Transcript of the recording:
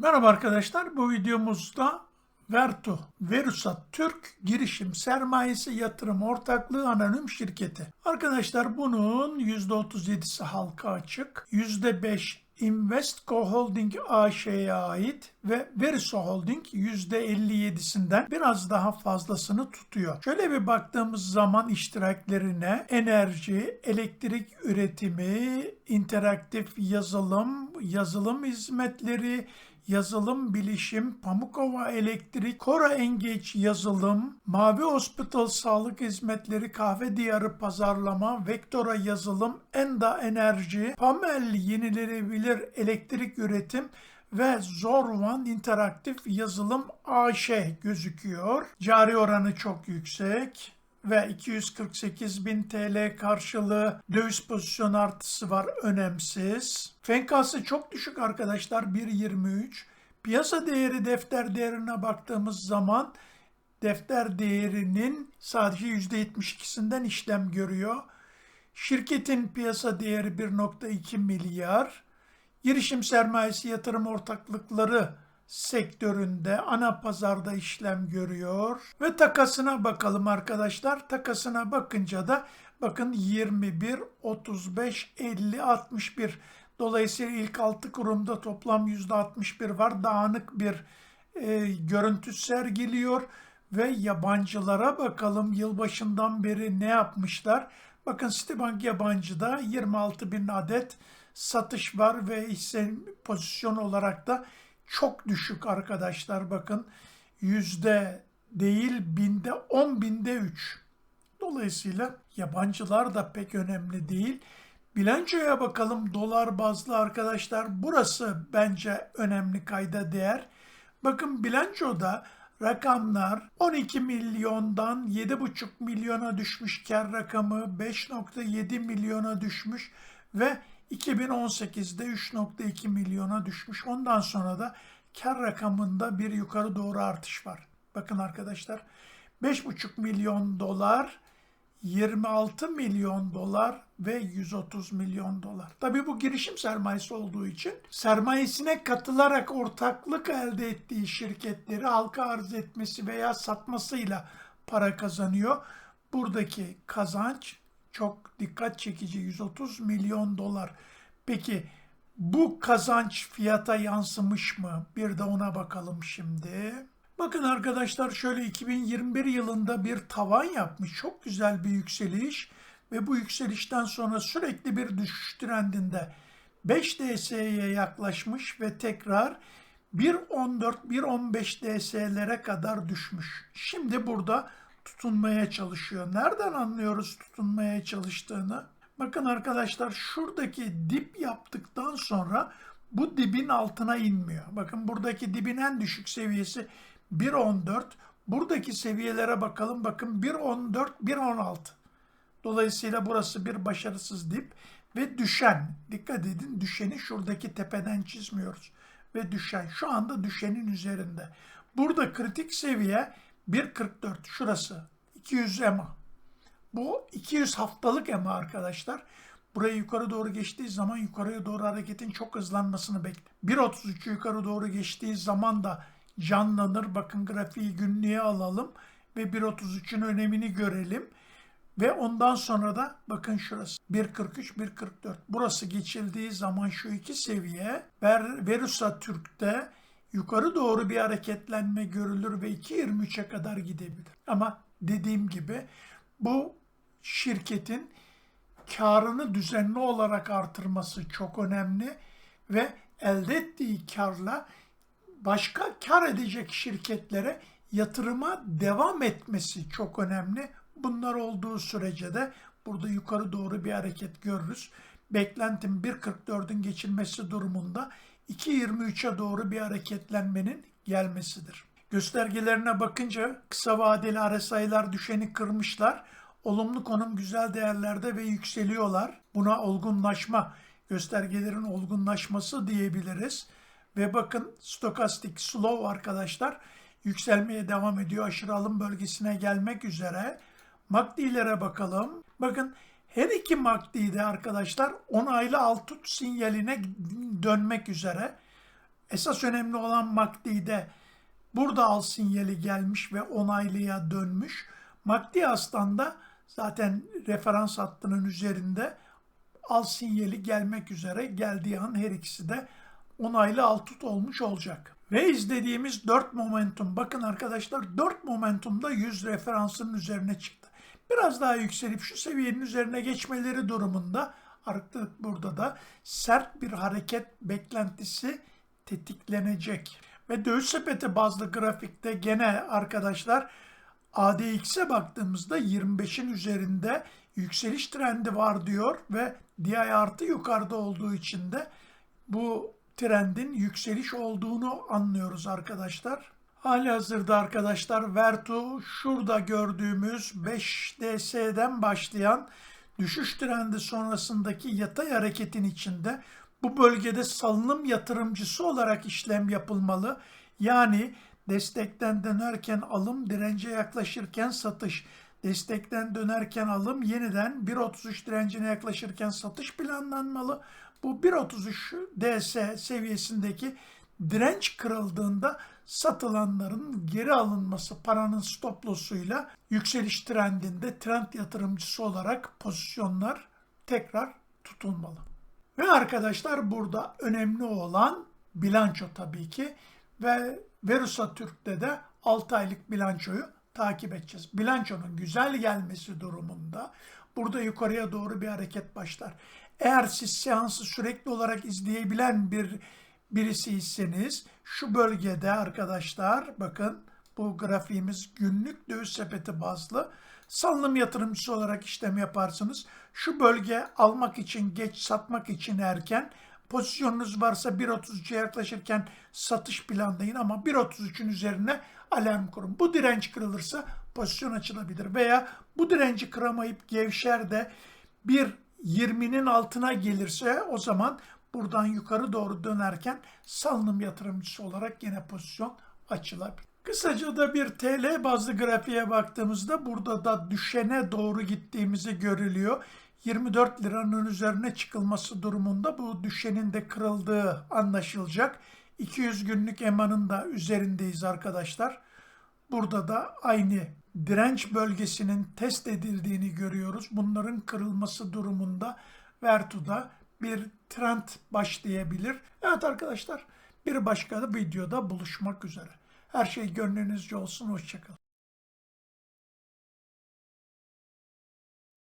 Merhaba arkadaşlar. Bu videomuzda Vertu, Verusa Türk Girişim Sermayesi Yatırım Ortaklığı Anonim Şirketi. Arkadaşlar bunun %37'si halka açık, %5 Investco Holding AŞ'ye ait ve Veriso Holding %57'sinden biraz daha fazlasını tutuyor. Şöyle bir baktığımız zaman iştiraklerine enerji, elektrik üretimi, interaktif yazılım, yazılım hizmetleri, yazılım bilişim, Pamukova Elektrik, Kora Engage yazılım, Mavi Hospital sağlık hizmetleri, Kahve Diyarı pazarlama, Vektora yazılım, Enda Enerji, Pamel yenilenebilir elektrik üretim ve Zorvan interaktif yazılım AŞ gözüküyor. Cari oranı çok yüksek ve 248 bin TL karşılığı döviz pozisyon artısı var önemsiz. Fenkası çok düşük arkadaşlar 1.23. Piyasa değeri defter değerine baktığımız zaman defter değerinin sadece %72'sinden işlem görüyor. Şirketin piyasa değeri 1.2 milyar. Girişim sermayesi yatırım ortaklıkları sektöründe ana pazarda işlem görüyor. Ve takasına bakalım arkadaşlar. Takasına bakınca da bakın 21, 35, 50, 61. Dolayısıyla ilk 6 kurumda toplam %61 var. Dağınık bir e, görüntü sergiliyor. Ve yabancılara bakalım yılbaşından beri ne yapmışlar. Bakın Citibank yabancıda 26 bin adet satış var ve hisse pozisyon olarak da çok düşük arkadaşlar bakın yüzde değil binde on binde üç. Dolayısıyla yabancılar da pek önemli değil. Bilançoya bakalım dolar bazlı arkadaşlar. Burası bence önemli kayda değer. Bakın bilançoda rakamlar 12 milyondan 7,5 milyona düşmüş kar rakamı 5.7 milyona düşmüş ve 2018'de 3.2 milyona düşmüş. Ondan sonra da kar rakamında bir yukarı doğru artış var. Bakın arkadaşlar 5.5 milyon dolar, 26 milyon dolar ve 130 milyon dolar. Tabii bu girişim sermayesi olduğu için sermayesine katılarak ortaklık elde ettiği şirketleri halka arz etmesi veya satmasıyla para kazanıyor. Buradaki kazanç çok dikkat çekici 130 milyon dolar. Peki bu kazanç fiyata yansımış mı? Bir de ona bakalım şimdi. Bakın arkadaşlar şöyle 2021 yılında bir tavan yapmış. Çok güzel bir yükseliş ve bu yükselişten sonra sürekli bir düşüş trendinde 5 DS'ye yaklaşmış ve tekrar 1.14-1.15 DS'lere kadar düşmüş. Şimdi burada tutunmaya çalışıyor. Nereden anlıyoruz tutunmaya çalıştığını? Bakın arkadaşlar şuradaki dip yaptıktan sonra bu dibin altına inmiyor. Bakın buradaki dibin en düşük seviyesi 1.14. Buradaki seviyelere bakalım. Bakın 1.14, 1.16. Dolayısıyla burası bir başarısız dip ve düşen. Dikkat edin düşeni şuradaki tepeden çizmiyoruz. Ve düşen şu anda düşenin üzerinde. Burada kritik seviye 1.44 şurası 200 EMA. Bu 200 haftalık EMA arkadaşlar. Buraya yukarı doğru geçtiği zaman yukarıya doğru hareketin çok hızlanmasını bekle. 1.33 yukarı doğru geçtiği zaman da canlanır. Bakın grafiği günlüğe alalım ve 1.33'ün önemini görelim. Ve ondan sonra da bakın şurası 1.43, 1.44. Burası geçildiği zaman şu iki seviye Verusa Türk'te yukarı doğru bir hareketlenme görülür ve 2.23'e kadar gidebilir. Ama dediğim gibi bu şirketin karını düzenli olarak artırması çok önemli ve elde ettiği karla başka kar edecek şirketlere yatırıma devam etmesi çok önemli. Bunlar olduğu sürece de burada yukarı doğru bir hareket görürüz. Beklentim 1.44'ün geçilmesi durumunda 2.23'e doğru bir hareketlenmenin gelmesidir. Göstergelerine bakınca kısa vadeli RSI'lar düşeni kırmışlar. Olumlu konum güzel değerlerde ve yükseliyorlar. Buna olgunlaşma, göstergelerin olgunlaşması diyebiliriz. Ve bakın stokastik slow arkadaşlar yükselmeye devam ediyor. Aşırı alım bölgesine gelmek üzere. MACD'lere bakalım. Bakın her iki MACD de arkadaşlar onaylı alt tut sinyaline dönmek üzere. Esas önemli olan MACD'de burada al sinyali gelmiş ve onaylıya dönmüş. MACD Aslan'da zaten referans hattının üzerinde al sinyali gelmek üzere geldiği an her ikisi de onaylı alt tut olmuş olacak. Ve izlediğimiz 4 momentum bakın arkadaşlar 4 momentumda 100 referansının üzerine çıktı. Biraz daha yükselip şu seviyenin üzerine geçmeleri durumunda artık burada da sert bir hareket beklentisi tetiklenecek. Ve döviz sepeti bazlı grafikte gene arkadaşlar ADX'e baktığımızda 25'in üzerinde yükseliş trendi var diyor ve DI artı yukarıda olduğu için de bu trendin yükseliş olduğunu anlıyoruz arkadaşlar. Hali hazırda arkadaşlar Vertu şurada gördüğümüz 5DS'den başlayan düşüş trendi sonrasındaki yatay hareketin içinde bu bölgede salınım yatırımcısı olarak işlem yapılmalı. Yani destekten dönerken alım, dirence yaklaşırken satış. Destekten dönerken alım, yeniden 1.33 direncine yaklaşırken satış planlanmalı. Bu 1.33 DS seviyesindeki direnç kırıldığında satılanların geri alınması paranın stop loss'uyla yükseliş trendinde trend yatırımcısı olarak pozisyonlar tekrar tutulmalı. Ve arkadaşlar burada önemli olan bilanço tabii ki ve Verusa Türk'te de 6 aylık bilançoyu takip edeceğiz. Bilançonun güzel gelmesi durumunda burada yukarıya doğru bir hareket başlar. Eğer siz seansı sürekli olarak izleyebilen bir birisiyseniz şu bölgede arkadaşlar bakın bu grafiğimiz günlük döviz sepeti bazlı salınım yatırımcısı olarak işlem yaparsınız. Şu bölge almak için geç satmak için erken pozisyonunuz varsa 1.33'e yaklaşırken satış planlayın ama 1.33'ün üzerine alarm kurun. Bu direnç kırılırsa pozisyon açılabilir veya bu direnci kıramayıp gevşer de bir 20'nin altına gelirse o zaman buradan yukarı doğru dönerken salınım yatırımcısı olarak yine pozisyon açılabilir. Kısaca da bir TL bazlı grafiğe baktığımızda burada da düşene doğru gittiğimizi görülüyor. 24 liranın üzerine çıkılması durumunda bu düşenin de kırıldığı anlaşılacak. 200 günlük emanın da üzerindeyiz arkadaşlar. Burada da aynı direnç bölgesinin test edildiğini görüyoruz. Bunların kırılması durumunda Vertu'da bir trend başlayabilir. Evet arkadaşlar bir başka videoda buluşmak üzere. Her şey gönlünüzce olsun. Hoşçakalın.